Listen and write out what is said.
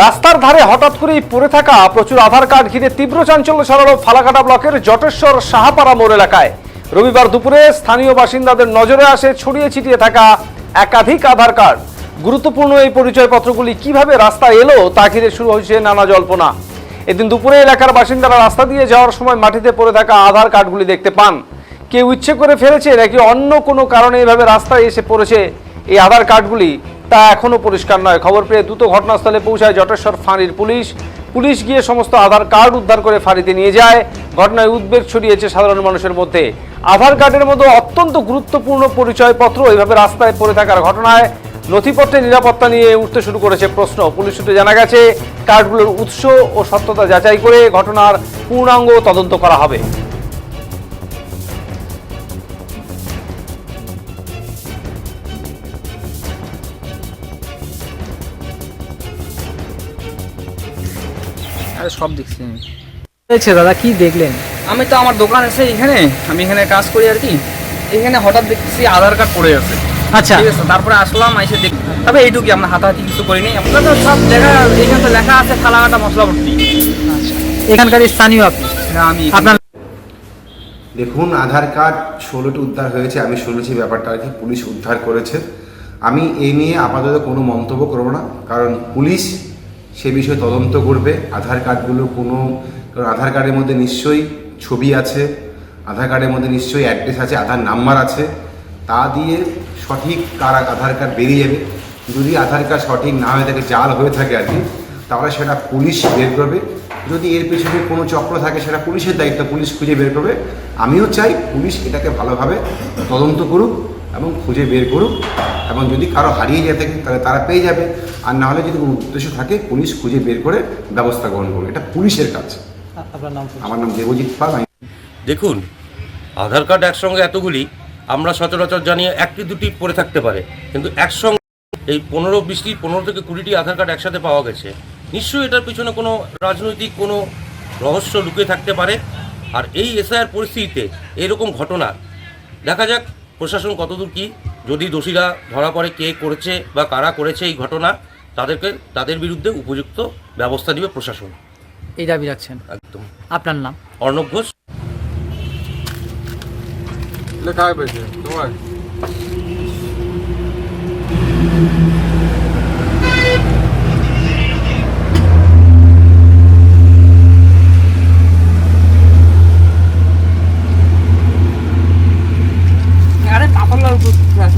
রাস্তার ধারে হঠাৎ করেই পড়ে থাকা প্রচুর আধার কার্ড ঘিরে তীব্র চাঞ্চল্য ছড়ালো ফালাকাটা ব্লকের জটেশ্বর সাহাপাড়া মোড় এলাকায়। রবিবার দুপুরে স্থানীয় বাসিন্দাদের নজরে আসে ছড়িয়ে ছিটিয়ে থাকা একাধিক আধার কার্ড। গুরুত্বপূর্ণ এই পরিচয়পত্রগুলি কীভাবে রাস্তায় এলো তা ঘিরে শুরু হয়েছে নানা জল্পনা। এদিন দুপুরে এলাকার বাসিন্দারা রাস্তা দিয়ে যাওয়ার সময় মাটিতে পড়ে থাকা আধার কার্ডগুলি দেখতে পান। কেউ ইচ্ছে করে ফেলেছে নাকি অন্য কোনো কারণে এভাবে রাস্তায় এসে পড়েছে এই আধার কার্ডগুলি? তা এখনও পরিষ্কার নয়। খবর পেয়ে দ্রুত ঘটনাস্থলে পৌঁছায় জটেশ্বর ফাঁড়ির পুলিশ। পুলিশ গিয়ে সমস্ত আধার কার্ড উদ্ধার করে ফাঁড়িতে নিয়ে যায়। ঘটনায় উদ্বেগ ছড়িয়েছে সাধারণ মানুষের মধ্যে। আধার কার্ডের মতো অত্যন্ত গুরুত্বপূর্ণ পরিচয়পত্র এইভাবে রাস্তায় পড়ে থাকার ঘটনায় নথিপত্রের নিরাপত্তা নিয়ে উঠতে শুরু করেছে প্রশ্ন। পুলিশ সূত্রে জানা গেছে, কার্ডগুলোর উৎস ও সত্যতা যাচাই করে ঘটনার পূর্ণাঙ্গ তদন্ত করা হবে। আরে সব দেখছি আমি। হয়েছে দাদা কি দেখলেন? আমি তো আমার দোকান আছে এখানে আমি এখানে কাজ করি আর কি। এখানে হঠাৎ দেখছি আধার কার্ড পড়ে আছে। আচ্ছা। ঠিক আছে তারপরে আসলাম এসে দেখ। তবে এইটুকুই আমরা হাতাহাতি কিছু করিনি। আমরা তো সব লেখা এখানে তো লেখা আছে ফালাকাটা মশলা ভর্তি আচ্ছা এখানকার স্থানীয় আপনি? আমি আপনার দেখুন আধার কার্ড ষোলোটি উদ্ধার হয়েছে আমি শুনেছি ব্যাপারটা আর কি পুলিশ উদ্ধার করেছে। আমি এই নিয়ে আপাতত কোনো মন্তব্য করব না কারণ পুলিশ সে বিষয়ে তদন্ত করবে। আধার কার্ডগুলো কোনো, কারণ আধার কার্ডের মধ্যে নিশ্চয়ই ছবি আছে, আধার কার্ডের মধ্যে নিশ্চয়ই অ্যাড্রেস আছে, আধার নাম্বার আছে। তা দিয়ে সঠিক কার আধার কার্ড বেরিয়ে যাবে। যদি আধার কার্ড সঠিক না হয়ে থাকে, জাল হয়ে থাকে আর কি, তাহলে সেটা পুলিশ বের করবে। যদি এর পেছনে কোনো চক্র থাকে, সেটা পুলিশের দায়িত্ব, পুলিশ খুঁজে বের করবে। আমিও চাই পুলিশ এটাকে ভালোভাবে তদন্ত করুক এবং খুঁজে বের করুক। এবং যদি কারও হারিয়ে যায় থাকে তাহলে তারা পেয়ে যাবে। আর না হলে যদি কোনো উদ্দেশ্য থাকে পুলিশ খুঁজে বের করে ব্যবস্থা গ্রহণ করবে। এটা পুলিশের কাজ। আপনার নাম আমার নাম দেবজিৎ পাল। দেখুন আধার কার্ড একসঙ্গে এতগুলি আমরা সচরাচর জানি একটি দুটি পড়ে থাকতে পারে। কিন্তু একসঙ্গে এই পনেরো বিশটি পনেরো থেকে কুড়িটি আধার কার্ড একসাথে পাওয়া গেছে। নিশ্চয়ই এটার পিছনে কোনো রাজনৈতিক কোনো রহস্য লুকিয়ে থাকতে পারে। আর এই এসআইআর পরিস্থিতিতে এরকম ঘটনা দেখা যাক প্রশাসন কতদূর কি যদি দোষীরা ধরা পড়ে কে করেছে বা কারা করেছে এই ঘটনা তাদেরকে তাদের বিরুদ্ধে উপযুক্ত ব্যবস্থা নেবে প্রশাসন। এই দাবি রাখছেন? একদম। আপনার নাম? অর্ণব ঘোষ। লেখা হয়েছে তোমার?